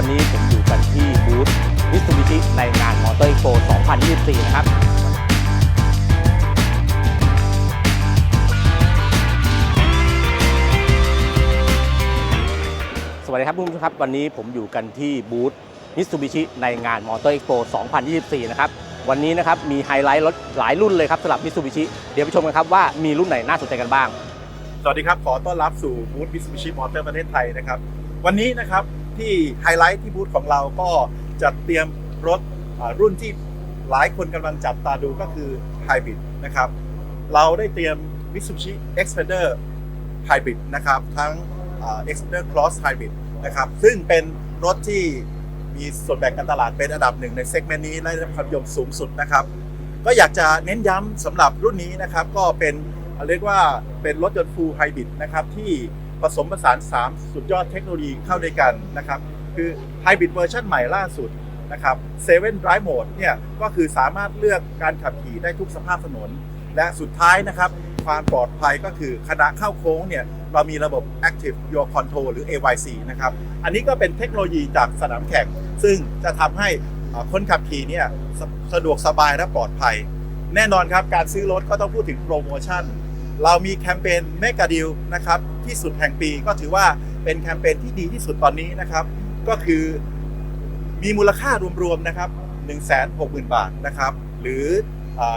วันนี้ผมอยู่กันที่บูธมิ t ซูบิชิในงานมอเตอร์ Expo 2024 นะครับสวัสดีครับคุณผู้ชมครับวันนี้ผมอยู่กันที่บูธมิ t ซูบิชิในงานมอเตอร์ Expo 2024 นะครับวันนี้นะครับมีไฮไลท์รถหลายรุ่นเลยครับสำหรับมิ t ซูบิชิเดี๋ยวไปชมกันครับว่ามีรุ่นไหนน่าสนใจกันบ้าง สวัสดีครับ ขอต้อนรับสู่บูธ Mitsubishi Motor ประเทศไทยนะครับ วันนี้นะครับ ที่ไฮไลท์ที่บูธของเราก็จัดเตรียมรถรุ่นที่หลายคนกำลังจับตาดูก็คือ Hybrid นะครับ เราได้เตรียม Mitsubishi Xpander Hybrid นะครับ ทั้ง Xpander Cross Hybrid นะครับ ซึ่งเป็นรถที่มีส่วนแบ่งการตลาดเป็นอันดับหนึ่งในเซกเมนต์นี้และได้รับความนิยมสูงสุดนะครับ ก็อยากจะเน้นย้ำสำหรับรุ่นนี้นะครับ ก็เป็นเรียกว่าเป็นรถยนต์ full hybrid นะครับที่ ผสมผสาน 3 สุดยอดเทคโนโลยีเข้าด้วยกันนะครับ คือ hybrid เวอร์ชันใหม่ล่าสุดนะครับ7 drive mode เนี่ยก็คือสามารถเลือกการขับขี่ได้ทุกสภาพถนน และสุดท้ายนะครับ ความปลอดภัยก็คือขณะเข้าโค้งเนี่ยเรามีระบบ active your control หรือ AYC นะครับ อันนี้ก็เป็นเทคโนโลยีจากสนามแข่ง ซึ่งจะทำให้คนขับขี่เนี่ยสะดวกสบายและปลอดภัย แน่นอนครับ การซื้อรถก็ต้องพูดถึงโปรโมชั่น เรามีแคมเปญเมกะดิลนะครับที่สุดแห่งปีก็ถือว่าเป็นแคมเปญที่ดีที่สุดตอนนี้นะครับ ก็คือมีมูลค่ารวมๆนะครับ 160,000 บาทนะครับ หรือ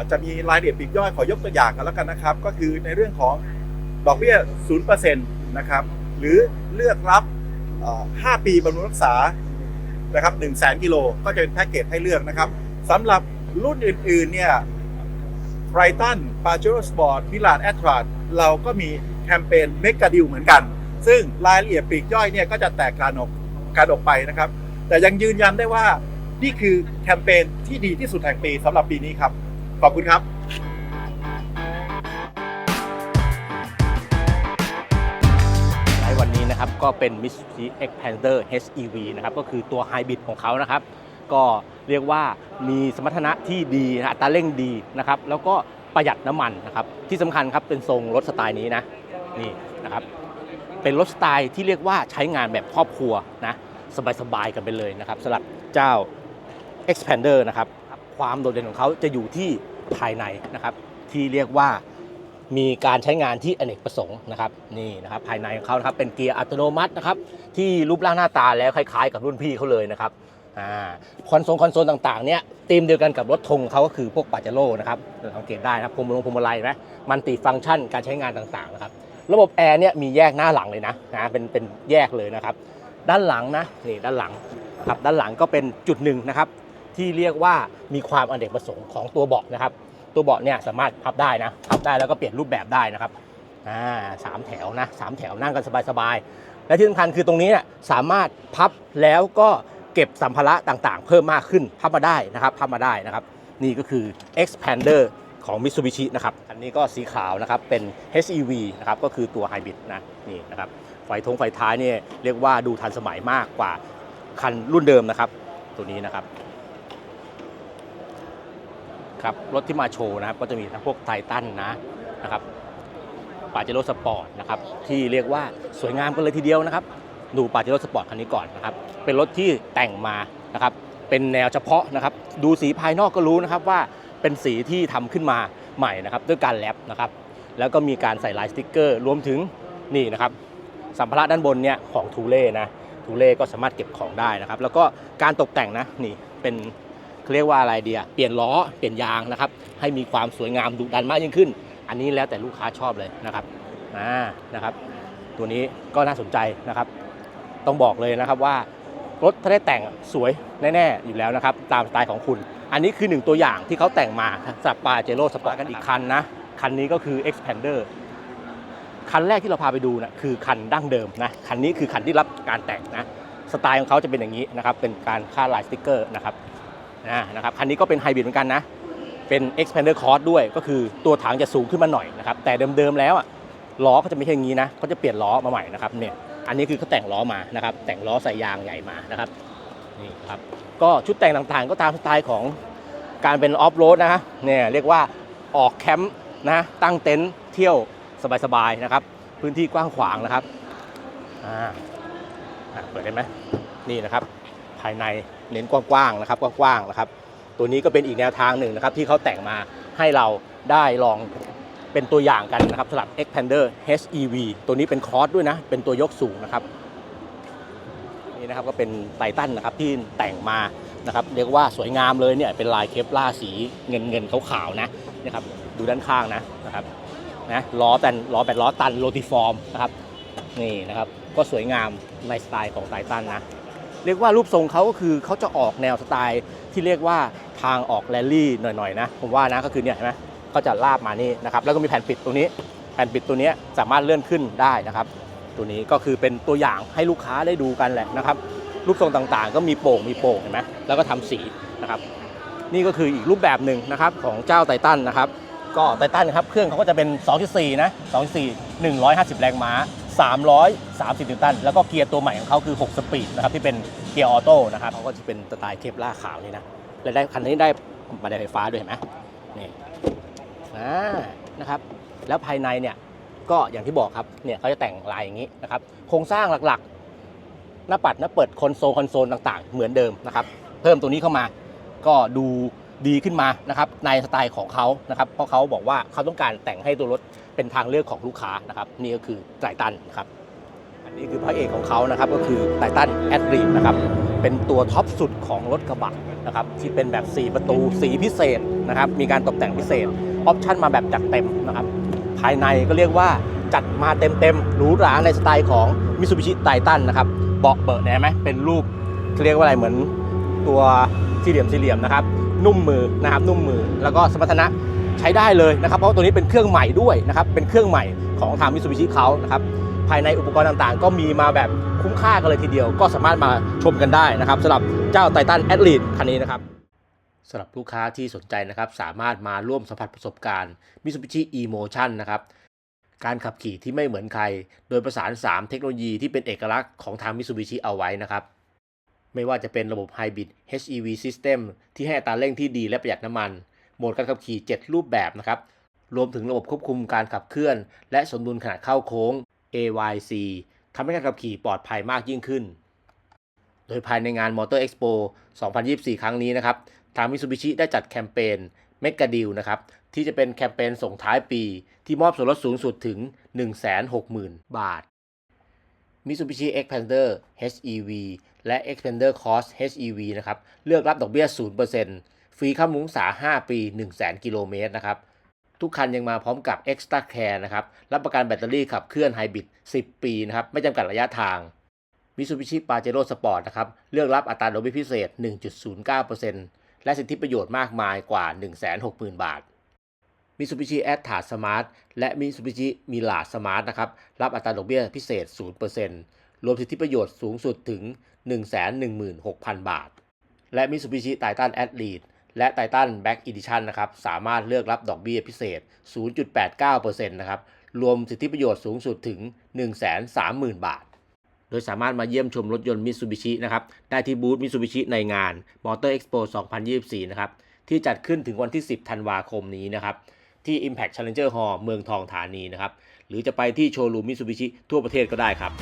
จะมีรายละเอียดปีกย่อยขอยกตัวอย่างกันแล้วกันนะครับ ก็คือในเรื่องของดอกเบี้ย 0%นะครับ หรือเลือกรับอ่า5ปีบำรุงรักษานะครับ1 0 0 0 0 0กิโลก็จะเป็นแพ็กเกจให้เลือกนะครับสำหรับรุ่นอื่นๆเนี่ย ไรตันปาเจโรสปอร์ตมิลานแอตราเราก็มีแคมเปญเมก a ดิลเหมือนกัน ซึ่งรายละเอียดปลีกย่อยเนี่ยก็จะแตกต่างออกการออกไปนะครับ แต่ยังยืนยันได้ว่านี่คือแคมเปญที่ดีที่สุดแห่งปีสำหรับปีนี้ครับ ขอบคุณครับในวันนี้นะครับก็เป็น Mitsubishi Xpander HEV นะครับก็คือตัวไฮบริดของเขานะครับ ก็เรียกว่ามีสมรรถนะที่ดีนะอัตราเร่งดีนะครับแล้วก็ประหยัดน้ำมันนะครับที่สำคัญครับเป็นทรงรถสไตล์นี้นะนี่นะครับเป็นรถสไตล์ที่เรียกว่าใช้งานแบบครอบครัวนะสบายๆกันไปเลยนะครับสำหรับเจ้า Expander นะครับความโดดเด่นของเขาจะอยู่ที่ภายในนะครับที่เรียกว่ามีการใช้งานที่อเนกประสงค์นะครับนี่นะครับภายในของเขาครับเป็นเกียร์อัตโนมัตินะครับที่รูปร่างหน้าตาแล้วคล้ายๆ กับรุ่นพี่เขาเลยนะครับ อ่าคอนโซลคอนโซลต่างๆเนี่ยธีมเดียวกันกับรถธงเขาก็คือพวกปาเจโร่นะครับสังเกตได้นะครับพวงมาลงพวงมาลัยนะมันติฟังก์ชันการใช้งานต่างๆนะครับระบบแอร์เนี่ยมีแยกหน้าหลังเลยนะนะเป็นเป็นแยกเลยนะครับ ด้านหลังนะนี่ด้านหลังครับด้านหลังก็เป็นจุดหนึ่งนะครับ ที่เรียกว่ามีความอเนกประสงค์ของตัวเบาะนะครับ ตัวเบาะเนี่ยสามารถพับได้นะพับได้แล้วก็เปลี่ยนรูปแบบได้นะครับอ่าสามแถวนะสามแถวนั่งกันสบายๆและที่สำคัญคือตรงนี้เนี่ยสามารถพับแล้วก็ เก็บสัมภาระต่างๆ เพิ่มมากขึ้นพับมาได้นะครับพับมาได้นะครับ นี่ก็คือ expander ของ Mitsubishi นะครับ อันนี้ก็สีขาวนะครับ เป็น HEV นะครับ ก็คือตัวไฮบริดนะ นี่นะครับ ไฟทงไฟท้ายเนี่ยเรียกว่าดูทันสมัยมากกว่าคันรุ่นเดิมนะครับ ตัวนี้นะครับ ครับ รถที่มาโชว์นะครับ ก็จะมีทั้งพวกไททันนะนะครับปาเจโร่สปอร์ตนะครับ ที่เรียกว่าสวยงามกันเลยทีเดียวนะครับ ดูปาเจโร่สปอร์ตคันนี้ก่อนนะครับ เป็นรถที่แต่งมานะครับ เป็นแนวเฉพาะนะครับ ดูสีภายนอกก็รู้นะครับว่าเป็นสีที่ทำขึ้นมาใหม่นะครับ ด้วยการแรปนะครับ แล้วก็มีการใส่ลายสติ๊กเกอร์ รวมถึงนี่นะครับ สัมภาระด้านบนเนี่ยของทูเล่นะทูเล่ก็สามารถเก็บของได้นะครับ แล้วก็การตกแต่งนะนี่เป็นเขาเรียกว่าอะไรเดียเปลี่ยนล้อเปลี่ยนยางนะครับ ให้มีความสวยงามดุดันมากยิ่งขึ้น อันนี้แล้วแต่ลูกค้าชอบเลยนะครับอ่านะครับ ตัวนี้ก็น่าสนใจนะครับ ต้องบอกเลยนะครับว่ารถถ้าได้แต่งสวยแน่ๆอยู่แล้วนะครับตามสไตล์ของคุณ อันนี้คือหนึ่งตัวอย่างที่เขาแต่งมาสำหรับปาเจโร่สปอร์ตกันอีกคันนะ คันนี้ก็คือ Expander คันแรกที่เราพาไปดูนะคือคันดั้งเดิมนะคันนี้คือคันที่รับการแต่งนะสไตล์ของเขาจะเป็นอย่างนี้นะครับเป็นการค่าลายสติ๊กเกอร์นะครับนะนะครับคันนี้ก็เป็นไฮบริดเหมือนกันนะเป็น expander cross ด้วยก็คือตัวถังจะสูงขึ้นมาหน่อยนะครับแต่เดิมๆแล้วอะล้อเขาจะไม่ใช่อย่างนี้นะเขาจะเปลี่ยนล้อมาใหม่นะครับเนี่ย อันนี้คือเขาแต่งล้อมานะครับ แต่งล้อใส่ยางใหญ่มานะครับนี่ครับก็ชุดแต่งต่างๆ ก็ตามสไตล์ของการเป็นออฟโรดนะฮะเนี่ยเรียกว่าออกแคมป์นะตั้งเต็นท์เที่ยวสบายๆนะครับ พื้นที่กว้างขวางนะครับอ่าอะเปิดได้ไหมนี่นะครับ ภายในเน้นกว้างๆนะครับกว้างๆนะครับ ตัวนี้ก็เป็นอีกแนวทางหนึ่งนะครับ ที่เขาแต่งมาให้เราได้ลอง เป็นตัวอย่างกันนะครับสำหรับ Xpander HEV ตัวนี้เป็นคอร์สด้วยนะ เป็นตัวยกสูงนะครับนี่นะครับก็เป็นไททันนะครับที่แต่งมานะครับเรียกว่าสวยงามเลยเนี่ยเป็นลายเคปล่าสีเงินเงินขาวๆนะนะครับดูด้านข้างนะนะครับนะล้อแต่ล้อแปดล้อตันโรติฟอร์มนะครับนี่นะครับก็สวยงามในสไตล์ของไททันนะเรียกว่ารูปทรงเขาก็คือเขาจะออกแนวสไตล์ที่เรียกว่าทางออกแรลลี่หน่อยๆนะผมว่านะก็คือเนี่ยเห็นไหม เขาจะลาบมานี่นะครับแล้วก็มีแผ่นปิดตรงนี้ แผ่นปิดตัวนี้สามารถเลื่อนขึ้นได้นะครับ ตัวนี้ก็คือเป็นตัวอย่างให้ลูกค้าได้ดูกันแหละนะครับ รูปทรงต่างๆ ก็มีโป่งมีโป่งเห็นไหมแล้วก็ทำสีนะครับ นี่ก็คืออีกรูปแบบหนึ่งนะครับของเจ้าไททันนะครับก็ไททันครับเครื่องเขาก็จะเป็น 2.4 นะ 2.4 150 แรงม้า 330 นิวตัน แล้วก็เกียร์ตัวใหม่ของเขาคือ 6 สปีดนะครับที่เป็นเกียร์ออโต้นะครับเขาก็จะเป็นสไตล์เคปล่าขาวนี่นะและได้คันนี้ได้บันไดไฟฟ้าด้วยเห็นไหมนี่ อ่านะครับแล้วภายในเนี่ยก็อย่างที่บอกครับเนี่ยเขาจะแต่งลายอย่างนี้นะครับโครงสร้างหลักๆ หน้าปัดหน้าเปิดคอนโซลคอนโซลต่างๆ เหมือนเดิมนะครับเพิ่มตัวนี้เข้ามาก็ดูดีขึ้นมานะครับในสไตล์ของเขานะครับเพราะเขาบอกว่าเขาต้องการแต่งให้ตัวรถเป็นทางเลือกของลูกค้านะครับนี่ก็คือไททันนะครับ นนี้คือพระเอกของเขานะครับก็คือไททันแอดรีนะครับเป็นตัวท็อปสุดของรถกระบะนะครับที่เป็นแบบ 4 ประตูสีพิเศษนะครับมีการตกแต่งพิเศษออปชั่นมาแบบจัดเต็มนะครับภายในก็เรียกว่าจัดมาเต็มๆหรูหราในสไตล์ของ Mitsubishi Titan นะครับเบาะเบิดเนี่ยเห็นไหมเป็นรูปเรียกว่าอะไรเหมือนตัวสี่เหลี่ยมสี่เหลี่ยมนะครับนุ่มมือนะครับนุ่มมือแล้วก็สมรรถนะใช้ได้เลยนะครับเพราะตัวนี้เป็นเครื่องใหม่ด้วยนะครับเป็นเครื่องใหม่ของทาง Mitsubishi เขานะครับ ภายในอุปกรณ์ต่างๆ ก็มีมาแบบคุ้มค่ากันเลยทีเดียว ก็สามารถมาชมกันได้นะครับสำหรับเจ้า Titan a t l e t คันนี้นะครับสำหรับลูกค้าที่สนใจนะครับสามารถมาร่วมสัมผัสประสบการณ์ Mitsubishi e-motion นะครับการขับขี่ที่ไม่เหมือนใคร โดยประสาน 3 เทคโนโลยีที่เป็นเอกลักษณ์ของทาง Mitsubishi เอาไว้นะครับ ไม่ว่าจะเป็นระบบ Hybrid HEV System ที่ให้อัตราเร่งที่ดีและประหยัดน้ำมัน โหมดการขับขี่ 7 รูปแบบนะครับ รวมถึงระบบควบคุมการขับเคลื่อน และสมดุลขณะเข้าโค้ง AYC ทำให้การขับขี่ปลอดภัยมากยิ่งขึ้น โดยภายในงาน Motor Expo 2024 ครั้งนี้นะครับ ทาง Mitsubishi ได้จัดแคมเปญ Mega Deal นะครับ ที่จะเป็นแคมเปญส่งท้ายปี ที่มอบส่วนลดสูงสุดถึง 160,000 บาท Mitsubishi Xpander HEV และ Xpander Cross HEV นะครับ เลือกรับดอกเบี้ย 0%ฟรีค่ามุ้งษา5 ปี 100,000 กิโลเมตรนะครับ ทุกคันยังมาพร้อมกับ Extra Care นะครับ รับประกันแบตเตอรี่ขับเคลื่อนไฮบริด 10 ปีนะครับ ไม่จำกัดระยะทาง Mitsubishi Pajero Sport นะครับ เลือกรับอัตราดอกเบี้ยพิเศษ 1.09%และสิทธิประโยชน์มากมายกว่า 160,000 บาท Mitsubishi a t t a Smart และ Mitsubishi Mirage Smart นะครับ รับอัตราดอกเบี้ยพิเศษ 0%รวมสิทธิประโยชน์สูงสุดถึง 116,000 บาท และ Mitsubishi Titan Athlete และ Titan Back Edition นะครับสามารถเลือกรับดอกเบี้ยพิเศษ 0.89%นะครับรวมสิทธิประโยชน์สูงสุดถึง 130,000 บาท โดยสามารถมาเยี่ยมชมรถยนต์ Mitsubishi นะครับได้ที่บูธ Mitsubishi ในงาน Motor Expo 2024 นะครับที่จัดขึ้นถึงวันที่ 10 ธันวาคมนี้นะครับที่ Impact Challenger Hall เมืองทองธานีนะครับหรือจะไปที่โชว์รูม Mitsubishi ทั่วประเทศก็ได้ครับ